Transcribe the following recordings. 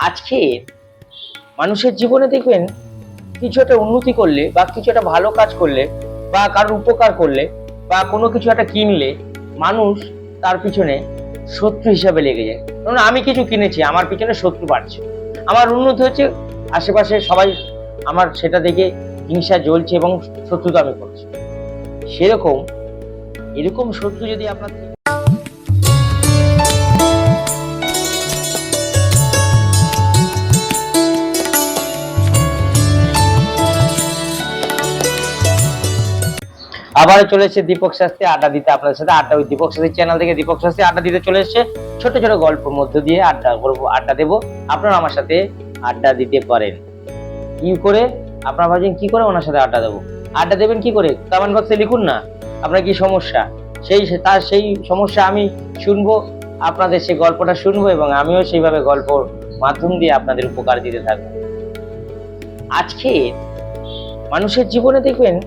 আজকে মানুষের জীবনে দেখবেন কিছু একটা উন্নতি করলে বা কিছু একটা ভালো কাজ করলে বা কারোর উপকার করলে বা কোনো কিছু একটা কিনলে মানুষ তার পিছনে শত্রু হিসাবে লেগে যায়। কারণ আমি কিছু কিনেছি, আমার পিছনে শত্রু বাড়ছে। আমার উন্নতি হচ্ছে, আশেপাশে সবাই আমার সেটা দেখে হিংসা জ্বলছে এবং শত্রুতা আমি করছি। সেরকম, এরকম শত্রু যদি আপনার থেকে- আবার চলে এসেছে দীপক শাস্ত্রী, আড্ডা দিতে আপনাদের সাথে আড্ডা ওই দীপক শাস্ত্রী চ্যানেল থেকে। দীপক শাস্ত্রী আড্ডা দিতে চলে এসেছে। ছোট ছোট গল্পের মধ্য দিয়ে আড্ডা করব, আড্ডা দেবো। আপনারা আমার সাথে আড্ডা দিতে পারেন। কি করে? আপনারা ভাবছেন, কি করে ওনার সাথে আড্ডা দেবো? আড্ডা দেবেন কি করে? কমেন্ট বক্সে লিখুন না। আপনার কি সমস্যা? সেই তার সেই সমস্যা আমি শুনব, আপনাদের সেই গল্পটা শুনব এবং আমিও সেইভাবে গল্প মাধ্যম দিয়ে আপনাদের উপকার দিতে থাকব। আজকে মানুষের জীবনে দেখবেন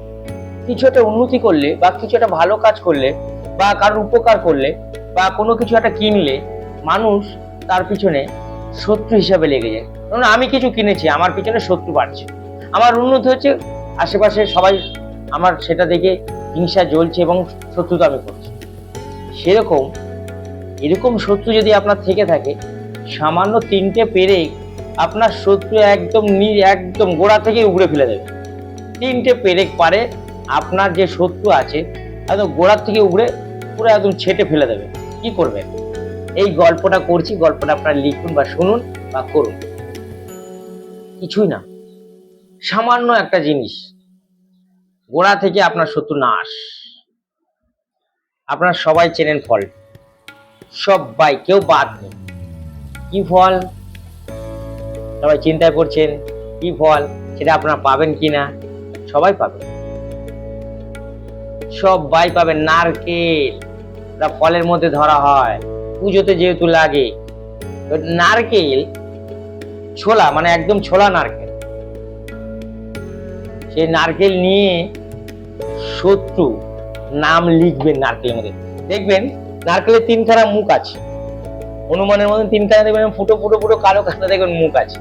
কিছু একটা উন্নতি করলে বা কিছু একটা ভালো কাজ করলে বা কারোর উপকার করলে বা কোনো কিছু একটা কিনলে মানুষ তার পিছনে শত্রু হিসাবে লেগে যায়। কারণ আমি কিছু কিনেছি, আমার পিছনে শত্রু বাড়ছে। আমার উন্নতি হচ্ছে, আশেপাশে সবাই আমার সেটা দেখে হিংসা জ্বলছে এবং শত্রুতা আমি করছি। সেরকম, এরকম শত্রু যদি আপনার থেকে থাকে, সামান্য তিনটে পেরে আপনার শত্রু একদম একদম গোড়া থেকে উগড়ে ফেলে দেবে। তিনটে পেরেক পারে আপনার যে শত্রু আছে একদম গোড়ার থেকে উগড়ে পুরো একদম ছেটে ফেলে দেবে। কি করবেন এই গল্পটা করছি, গল্পটা আপনারা লিখুন বা শুনুন বা করুন। কিছুই না। সামান্য একটা জিনিস। গোড়া থেকে আপনার শত্রু নাশ। আপনারা সবাই চেনেন ফল। সবাই, কেউ বাদ নেই। কি ফল? সবাই চিন্তায় পড়ছেন, কি ফল? সেটা আপনারা পাবেন কিনা? সবাই পাবেন। সবাই পাবেন নারকেল। ওটা ফলের মধ্যে ধরা হয়। পুজোতে যেহেতু লাগে। নারকেল, ছোলা মানে একদম ছোলা নারকেল। সেই নারকেল নিয়ে শত্রু নাম লিখবেন নারকেলের মধ্যে। দেখবেন, নারকেলের তিনখানা মুখ আছে। হনুমানের মধ্যে তিনখানা দেখবেন, ফুটো ফুটো ফুটো, কালো কালো দেখবেন মুখ আছে।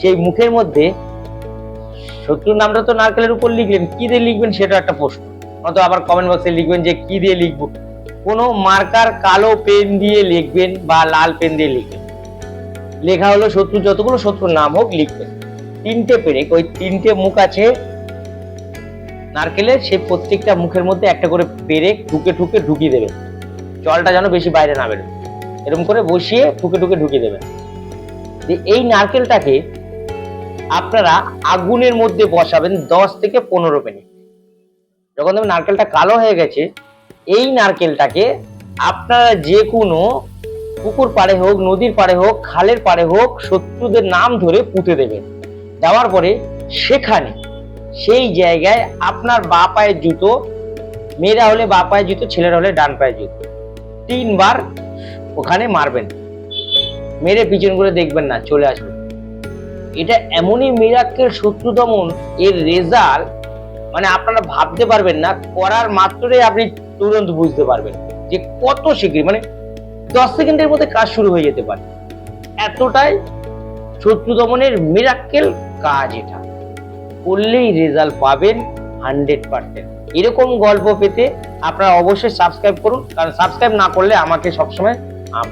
সেই মুখের মধ্যে শত্রুর নামটা তো নারকেলের উপর লিখলেন। কি দিয়ে লিখবেন সেটা একটা প্রশ্ন। নয়তো আবার কমেন্ট বক্সে লিখবেন যে কি দিয়ে লিখব। কোনো মার্কার কালো পেন দিয়ে লিখবেন বা লাল পেন দিয়ে লিখবেন। লেখা হলো শত্রু, যতগুলো শত্রুর নাম হোক লিখবেন। তিনটে পেরেক ওই তিনটে মুখ আছে। নারকেলের সেই প্রত্যেকটা মুখের মধ্যে একটা করে পেরেক ঠুকে ঠুকে ঢুকিয়ে দেবেন। জলটা যেন বেশি বাইরে না বেরোয়। এরকম করে বসিয়ে ঠুকে ঠুকে ঢুকিয়ে দেবেন। দিয়ে এই নারকেলটাকে আপনারা আগুনের মধ্যে বসাবেন দশ থেকে পনেরো মিনিট। যখন দেখবেন নারকেলটা কালো হয়ে গেছে, এই নারকেলটাকে আপনারা যে কোনো পুকুর পাড়ে হোক, নদীর পাড়ে হোক, খালের পাড়ে হোক, শত্রুদের নাম ধরে পুঁতে দেবেন। দেওয়ার পরে সেখানে সেই জায়গায় আপনার বা পায়ের জুতো, মেয়েরা হলে বা পায়ের জুতো, ছেলেরা হলে ডান পায়ের জুতো। তিনবার ওখানে মারবেন। মেরে পিছন করে দেখবেন না, চলে আসবেন। এটা এমনই মিরাক্কেল শত্রু দমন এর রেজাল্ট মানে আপনারা ভাবতে পারবেন না, করার মাত্রই আপনি তুরন্ত বুঝতে পারবেন যে কত শীঘ্রই মানে দশ সেকেন্ডের মধ্যে কাজ শুরু হয়ে যেতে পারে। এতটাই শত্রু দমনের মিরাক্কেল কাজ এটা। করলেই রেজাল্ট পাবেন হান্ড্রেড পার্সেন্ট এরকম গল্প পেতে আপনারা অবশ্যই সাবস্ক্রাইব করুন, কারণ সাবস্ক্রাইব না করলে আমাকে সবসময়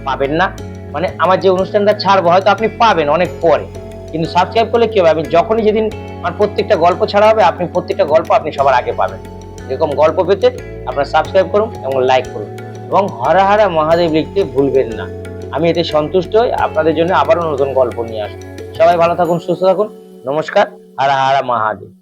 পাবেন না। মানে আমার যে অনুষ্ঠানটা ছাড়বো, হয়তো আপনি পাবেন অনেক পরে। কিন্তু সাবস্ক্রাইব করলে কি হবে? আমি যখনই যেদিন আমার প্রত্যেকটা গল্প ছাড়া হবে, আপনি প্রত্যেকটা গল্প আপনি সবার আগে পাবেন। এরকম গল্প পেতে আপনারা সাবস্ক্রাইব করুন এবং লাইক করুন। এবং হরা হরা মহাদেব লিখতে ভুলবেন না। আমি এতে সন্তুষ্ট হই। আপনাদের জন্য আবারও নতুন গল্প নিয়ে আসব। সবাই ভালো থাকুন, সুস্থ থাকুন। নমস্কার। হারা হারা মহাদেব।